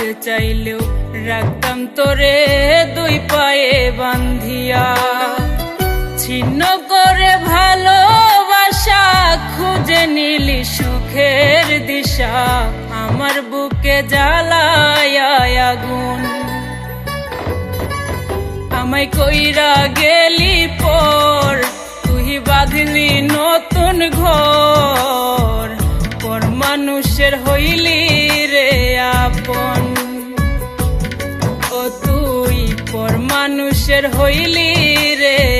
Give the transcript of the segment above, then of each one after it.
যাইতে চাইলেও রাখতাম তোরে দুই পায়ে বান্ধিয়া ছিন্ন করে ভালোবাসা খুঁজে নিলি সুখের দিশা, আমার বুকে জ্বালায় আগুন। আমায় কইরা গেলি পর, তুই বাঁধলি নতুন ঘর। পর মানুষের হইলি রে।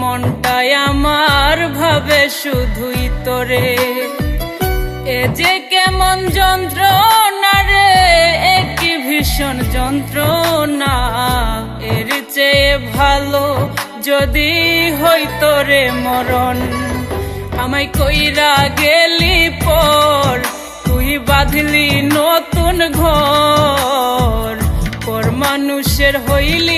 মনটাই আমার ভাবে শুধুই তোরে। এ যে কেমন যন্ত্রণা রে একই ভীষণ যন্ত্রণা। এর চেয়ে ভালো যদি হইতো রে মরণ। আমায় কইরা গেলি পর, তুই বাঁধলি নতুন ঘর। পর মানুষের হইলি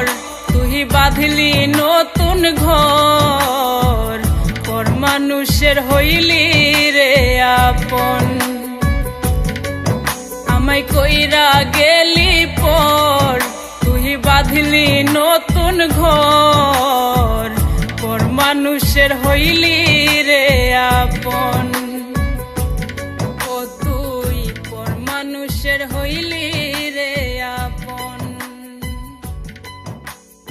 আমায় কইরা গেলি পর তুই বাঁধলি নতুন ঘর। পর মানুষের হইলি রে